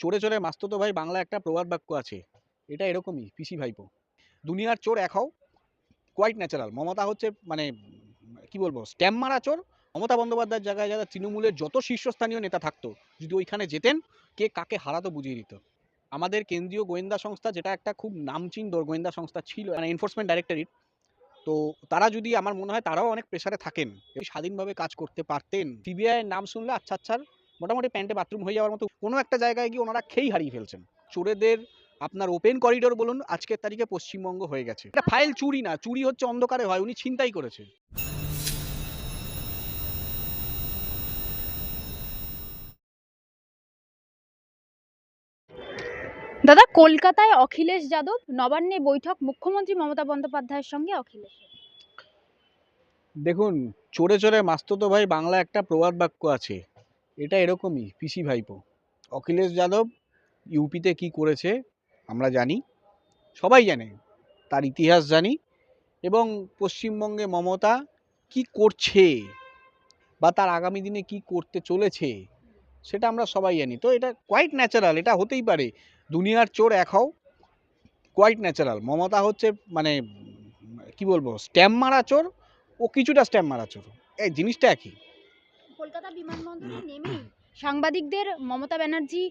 চোরে চোরে মাস্ততো ভাই বাংলা একটা প্রবাদ বাক্য আছে। এটা এরকমই, পিসি ভাইপো। দুনিয়ার চোর এক হও কোয়াইট ন্যাচারাল মমতা হচ্ছে মানে কি বলব স্ট্যাম্প মারা চোর। মমতা বন্দ্যোপাধ্যায়ের জায়গায় যারা তৃণমূলের যত শীর্ষস্থানীয় নেতা থাকতো, যদি ওইখানে যেতেন, কে কাকে হারাতো বুঝিয়ে দিত। আমাদের কেন্দ্রীয় গোয়েন্দা সংস্থা যেটা একটা খুব নামচিন গোয়েন্দা সংস্থা ছিল মানে এনফোর্সমেন্ট ডাইরেক্টরেট তো তারা যদি আমার মনে হয় তারাও অনেক প্রেশারে থাকেন। স্বাধীনভাবে কাজ করতে পারতেন। সিবিআই এর নাম শুনলে আচ্ছা আচ্ছা মোটামুটি প্যান্টে বাথরুম হয়ে যাওয়ার মতো কোনো একটা জায়গায় গিয়ে ওনারা খেই হারিয়ে ফেলছেন। চোরেদের আপনার ওপেন করিডোর বলুন আজকের তারিখে পশ্চিমবঙ্গ হয়ে গেছে। এটা ফাইল চুরি না চুরি হচ্ছে অন্ধকারে হয় উনি ছিনতাই করেছে দাদা কলকাতায় অখিলেশ যাদব নবান্নে বৈঠক মুখ্যমন্ত্রী মমতা বন্দ্যোপাধ্যায়ের সঙ্গে অখিলেশ। দেখুন চোরে চোরে মাস্ততো ভাই বাংলা একটা প্রবাদ বাক্য আছে এটা এরকমই, পিসি ভাইপো। অখিলেশ যাদব, ইউপিতে কি করেছে, আমরা জানি। সবাই জানে, তার ইতিহাস জানি। এবং পশ্চিমবঙ্গে মমতা কি করছে বা তার আগামী দিনে কি করতে চলেছে, সেটা আমরা সবাই জানি। তো এটা কোয়াইট ন্যাচারাল এটা হতেই পারে। দুনিয়ার চোর এক হও কোয়াইট ন্যাচারাল মমতা হচ্ছে মানে কি বলব স্ট্যাম্প মারা চোর, ও কিছুটা স্ট্যাম্প মারা চোর। এই জিনিসটা একই। কলকাতা বিমানবন্দরে নেমে সাংবাদিকদের মমতা ব্যানার্জি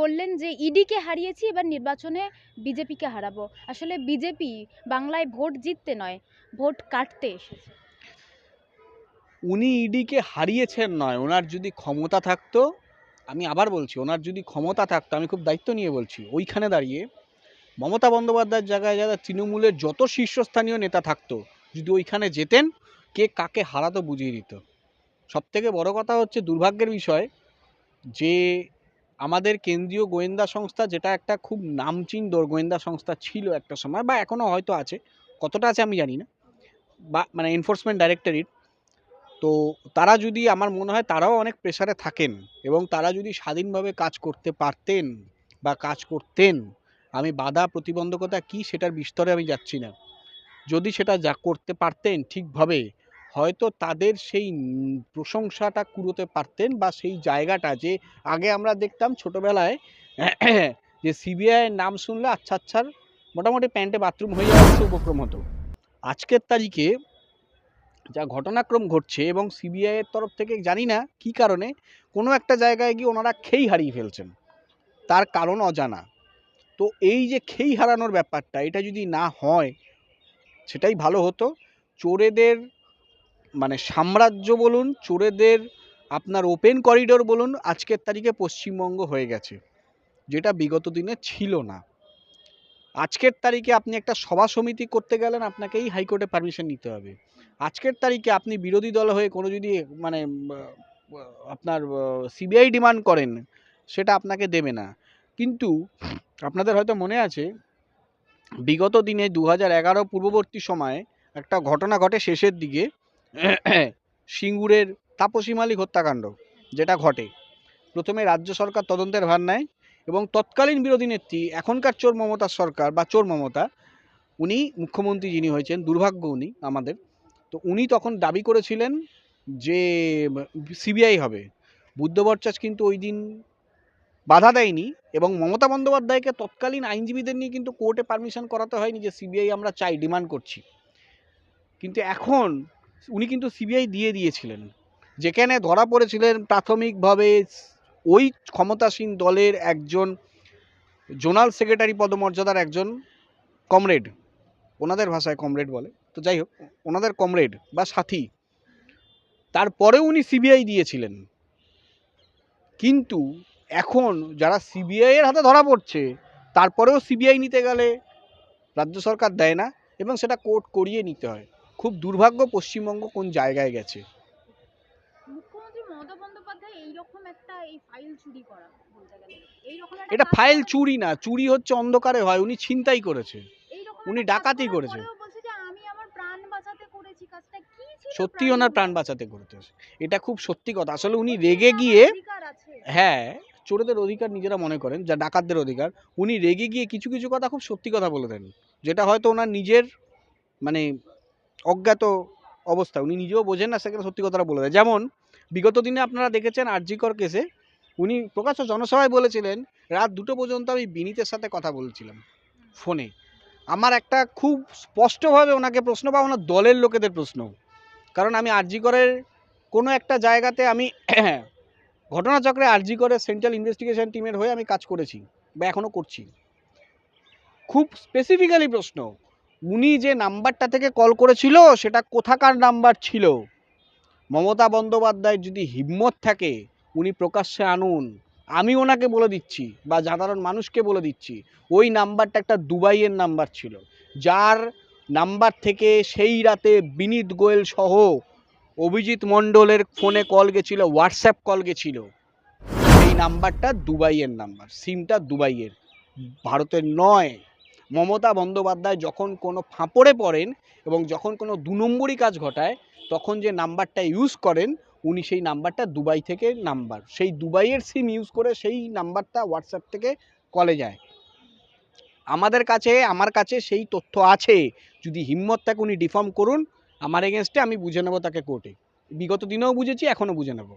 বললেন যে ইডিকে হারিয়েছি এবার নির্বাচনে বিজেপিকে হারাবো। আসলে বিজেপি বাংলায় ভোট জিততে নয় ভোট কাটতে এসেছে। উনি ইডিকে হারিয়েছেন নয় ওনার যদি ক্ষমতা থাকতো আমি আবার বলছি ওনার যদি ক্ষমতা থাকতো আমি খুব দায়িত্ব নিয়ে বলছি ওইখানে দাঁড়িয়ে মমতা বন্দ্যোপাধ্যায়ের জায়গায় যারা তৃণমূলের যত শীর্ষস্থানীয় নেতা থাকতো যদি ওইখানে যেতেন কে কাকে হারাতো বুঝিয়ে দিত। সব থেকে বড় কথা হচ্ছে দুর্ভাগ্যের বিষয় যে আমাদের কেন্দ্রীয় গোয়েন্দা সংস্থা যেটা একটা খুব নামচিন গোয়েন্দা সংস্থা ছিল একটা সময় বা এখনও হয়তো আছে, কতটা আছে আমি জানি না, বা মানে এনফোর্সমেন্ট ডাইরেক্টরেট তো তারা যদি আমার মনে হয় তারাও অনেক প্রেশারে থাকেন এবং তারা যদি স্বাধীনভাবে কাজ করতে পারতেন বা কাজ করতেন, আমি বাধা প্রতিবন্ধকতা কি সেটার বিস্তরে আমি যাচ্ছি না। যদি সেটা যা করতে পারতেন ঠিকভাবে হয়তো তাদের সেই প্রশংসাটা কুড়োতে পারতেন বা সেই জায়গাটা যে আগে আমরা দেখতাম ছোটোবেলায় যে সিবিআইয়ের নাম শুনলে আচ্ছা আচ্ছার মোটামুটি প্যান্টে বাথরুম হয়ে যাওয়ার উপক্রম হতো। আজকের তারিখে যা ঘটনাক্রম ঘটছে এবং সিবিআই এর তরফ থেকে জানি না কী কারণে কোনো একটা জায়গায় গিয়ে ওনারা খেই হারিয়ে ফেলছেন। তার কারণ অজানা। তো এই যে খেই হারানোর ব্যাপারটা, এটা যদি না হয়, সেটাই ভালো হতো। চোরেদের মানে সাম্রাজ্য বলুন, চোরেদের আপনার ওপেন করিডোর বলুন, আজকের তারিখে পশ্চিমবঙ্গ হয়ে গেছে, যেটা বিগত দিনে ছিল না। আজকের তারিখে আপনি একটা সভা সমিতি করতে গেলেন, আপনাকেই হাইকোর্টে পারমিশন নিতে হবে। আজকের তারিখে আপনি বিরোধী দল হয়ে কোনো যদি মানে আপনার সিবিআই ডিমান্ড করেন, সেটা আপনাকে দেবে না। কিন্তু আপনাদের হয়তো মনে আছে, বিগত দিনে দু হাজার এগারো পূর্ববর্তী সময়ে একটা ঘটনা ঘটে শেষের দিকে সিঙ্গুরের তাপসী মালিক হত্যাকাণ্ড, যেটা ঘটে। প্রথমে রাজ্য সরকার তদন্তের ভার নেয় এবং তৎকালীন বিরোধী নেত্রী, এখনকার চোর মমতার সরকার বা চোর মমতা, উনি মুখ্যমন্ত্রী যিনি হয়েছেন, দুর্ভাগ্য উনি, আমাদের। তো উনি তখন দাবি করেছিলেন যে, সিবিআই হবে। বুদ্ধ কিন্তু ওই দিন বাধা দেয়নি এবং মমতা বন্দ্যোপাধ্যায়কে তৎকালীন আইনজীবীদের নিয়ে কিন্তু কোর্টে পারমিশন করাতে হয়নি যে, সিবিআই আমরা চাই, ডিমান্ড করছি। কিন্তু এখন উনি কিন্তু সিবিআই দিয়ে দিয়েছিলেন। যেখানে ধরা পড়েছিলেন প্রাথমিকভাবে ওই ক্ষমতাসীন দলের একজন জোনাল সেক্রেটারি পদমর্যাদার একজন কমরেড। ওনাদের ভাষায় কমরেড বলে। তো যাই হোক, ওনাদের কমরেড বা সাথী। তারপরে উনি সিবিআই দিয়েছিলেন। কিন্তু এখন যারা সিবিআইয়ের হাতে ধরা পড়ছে, তারপরেও সিবিআই নিতে গেলে রাজ্য সরকার দেয় না এবং সেটা কোর্ট করিয়ে নিতে হয়। খুব দুর্ভাগ্য পশ্চিমবঙ্গ কোন জায়গায় গেছে? এটা ফাইল চুরি না চুরি হচ্ছে অন্ধকারে হয় উনি ছিনতাই করেছে। উনি ডাকাতি করেছে। সত্যি ওনার প্রাণ বাঁচাতে করতে এটা খুব সত্যি কথা। আসলে উনি রেগে গিয়ে হ্যাঁ চোরেদের অধিকার নিজেরা মনে করেন যা ডাকাতদের অধিকার। উনি রেগে গিয়ে কিছু কিছু কথা খুব সত্যি কথা বলে দেন যেটা হয়তো ওনার নিজের মানে অজ্ঞাত অবস্থা। উনি নিজেও বোঝেন না, সেখানে সত্যি কথাটা বলে দেয়। যেমন, বিগত দিনে আপনারা দেখেছেন আরজিকর কেসে, উনি প্রকাশ্য জনসভায় বলেছিলেন, রাত দুটো পর্যন্ত আমি বিনীতের সাথে কথা বলছিলাম ফোনে। আমার একটা খুব স্পষ্টভাবে ওনাকে প্রশ্ন বা ওনার দলের লোকেদের প্রশ্ন। কারণ আমি আরজি করের কোনো একটা জায়গাতে আমি ঘটনাচক্রে আরজি করে সেন্ট্রাল ইনভেস্টিগেশন টিমের হয়ে আমি কাজ করেছি বা এখনও করছি। খুব স্পেসিফিক্যালি প্রশ্ন উনি যে নাম্বারটা থেকে কল করেছিল, সেটা কোথাকার নাম্বার ছিল? মমতা বন্দ্যোপাধ্যায়ের যদি হিম্মত থাকে, উনি প্রকাশ্যে আনুন। আমি ওনাকে বলে দিচ্ছি, বা সাধারণ মানুষকে বলে দিচ্ছি, ওই নাম্বারটা একটা দুবাইয়ের নাম্বার ছিল। যার নাম্বার থেকে সেই রাতে বিনীত গোয়েল সহ অভিজিৎ মণ্ডলের ফোনে কল গেছিল, হোয়াটসঅ্যাপ কল গেছিল। এই নাম্বারটা দুবাইয়ের নাম্বার, সিমটা দুবাইয়ের, ভারতের নয়। মমতা বন্দ্যোপাধ্যায় যখন কোনো ফাঁপড়ে পড়েন এবং যখন কোনো দু নম্বরই কাজ ঘটায়, তখন যে নাম্বারটা ইউজ করেন, উনি সেই নাম্বারটা দুবাই থেকে নাম্বার। সেই দুবাইয়ের সিম ইউজ করে সেই নাম্বারটা হোয়াটসঅ্যাপ থেকে কলে যায়। আমাদের কাছে, আমার কাছে সেই তথ্য আছে। যদি হিম্মত থাকে উনি ডিফর্ম করুন। আমার এগেনস্টে আমি বুঝে নেব তাকে কোর্টে বিগত দিনেও বুঝেছি, এখনও বুঝে নেব।